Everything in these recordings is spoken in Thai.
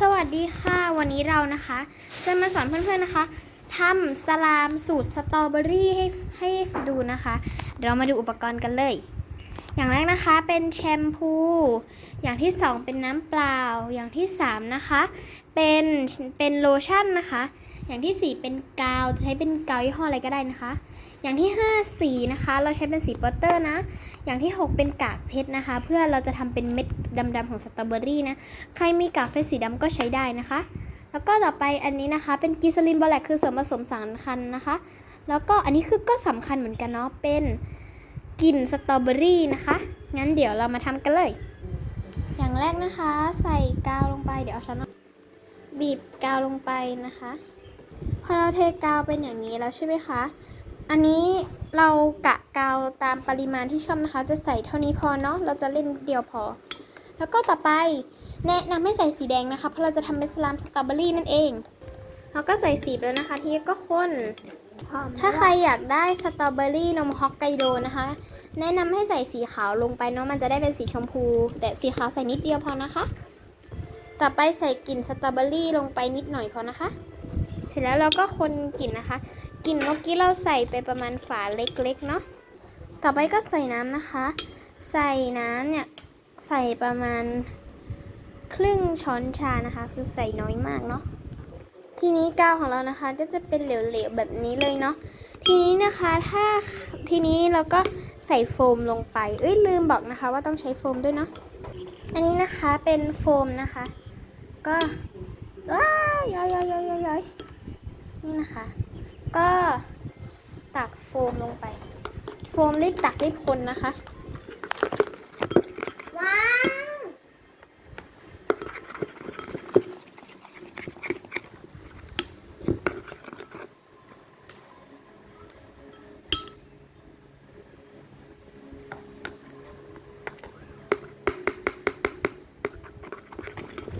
สวัสดีค่ะ วันนี้เรานะคะ จะมาสอนเพื่อนๆนะคะทำสลามสูตรสตรอเบอรี่ให้ให้ดูนะคะ เรามาดูอุปกรณ์กันเลย อย่างแรกนะคะเป็นแชมพู อย่างที่สองเป็นน้ำเปล่า อย่างที่สามนะคะ เป็นเป็นโลชั่นนะคะ อย่างที่สี่เป็นกาวจะใช้เป็นกาวยี่ห้ออะไรก็ได้นะคะ อย่างที่ห้า สีนะคะ เราใช้เป็นสีปอเตอร์นะ อย่างที่หกเป็นกากเพชรนะคะ เพื่อเราจะทำเป็นเม็ดดำๆของสตรอเบอรี่นะ ใครมีกากเพชรสีดำก็ใช้ได้นะคะ แล้วก็ต่อไปอันนี้นะคะเป็นกิซลินบอแลกคือส่วนผสมสำคัญนะคะ แล้วก็อันนี้คือก็สำคัญเหมือนกันเนาะ เป็นกลิ่นสตรอเบอรี่นะคะ งั้นเดี๋ยวเรามาทำกันเลย อย่างแรกนะคะ ใส่กาวลงไป เดี๋ยวเอาช้อนบีบกาวลงไปนะคะ พอเราเทกาวเป็นอย่างนี้แล้วใช่ไหมคะ อันนี้เรากะกาวตามปริมาณที่ชอบนะคะ จะใส่เท่านี้พอเนาะ เราจะเล่นนิดเดียวพอ แล้วก็ต่อไปแนะนำให้ใส่สีแดงนะคะ เพราะเราจะทำเป็นสลามสตรอเบอรี่นั่นเอง เราก็ใส่สีไปแล้วนะคะ ทีนี้ก็คนถ้าใครอยากได้สตรอเบอรี่นมฮอกไกโดนะคะ แนะนำให้ใส่สีขาวลงไปเนาะ มันจะได้เป็นสีชมพู แต่สีขาวใส่นิดเดียวพอนะคะ ต่อไปใส่กลิ่นสตรอเบอรี่ลงไปนิดหน่อยพอนะคะ เสร็จแล้วเราก็คนกลิ่นนะคะ กลิ่นเมื่อกี้เราใส่ไปประมาณฝาเล็กๆเนาะ ต่อไปก็ใส่น้ำนะคะ ใส่น้ำเนี่ยใส่ประมาณครึ่งช้อนชานะคะ คือใส่น้อยมากเนาะ ทีนี้กาวของเรานะคะก็จะเป็นเหลวๆแบบนี้เลยเนาะ ทีนี้นะคะถ้าทีนี้เราก็ใส่โฟมลงไป เอ้ยลืมบอกนะคะว่าต้องใช้โฟมด้วยเนาะ อันนี้นะคะเป็นโฟมนะคะ ก็ว้ายย้อยย้อยย้อยอยอยนี่นะคะ ก็ตักโฟมลงไป โฟมรีบตักรีบคนนะคะ ว้าว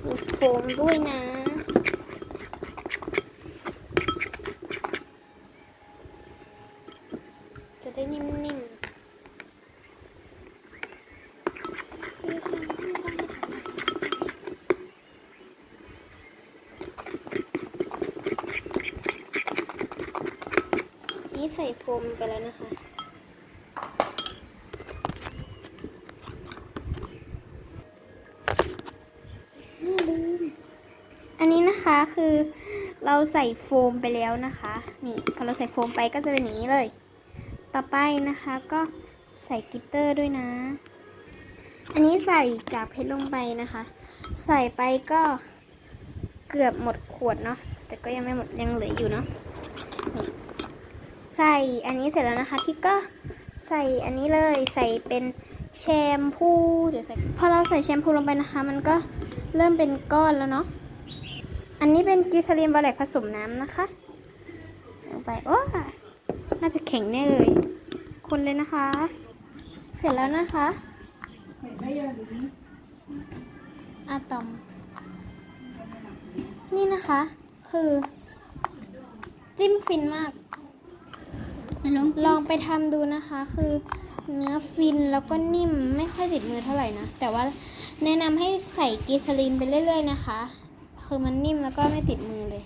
มีโฟมด้วยนะ จะนิ่มๆนี่ใส่โฟมไปแล้วนะคะ อันนี้นะคะคือเราใส่โฟมไปแล้วนะคะ นี่พอเราใส่โฟมไปก็จะเป็นอย่างนี้เลย ต่อไปนะคะก็ใส่กิตเตอร์ด้วยนะ อันนี้ใส่กากเพชรลงไปนะคะ ใส่ไปก็เกือบหมดขวดเนาะ แต่ก็ยังไม่หมดยังเหลืออยู่เนาะ ใส่อันนี้เสร็จแล้วนะคะที่ก็ใส่อันนี้เลยใส่เป็นแชมพูเดี๋ยวใส่พอเราใส่แชมพูลงไปนะคะ มันก็เริ่มเป็นก้อนแล้วเนาะ อันนี้เป็นกิซาลินบอแลกผสมน้ำนะคะลงไปโอ้ น่าจะแข็งแน่เลย คนเลยนะคะ เสร็จแล้วนะคะอะตอม นี่นะคะ คือ จิ้มฟินมาก ลองไปทำดูนะคะ คือเนื้อฟินแล้วก็นิ่มไม่ค่อยติดมือเท่าไหร่นะ แต่ว่าแนะนำให้ใส่กีซาลินไปเรื่อยๆนะคะ คือมันนิ่มแล้วก็ไม่ติดมือเลย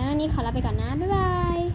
แล้วอันนี้ขอลาไปก่อนนะ บ๊ายบาย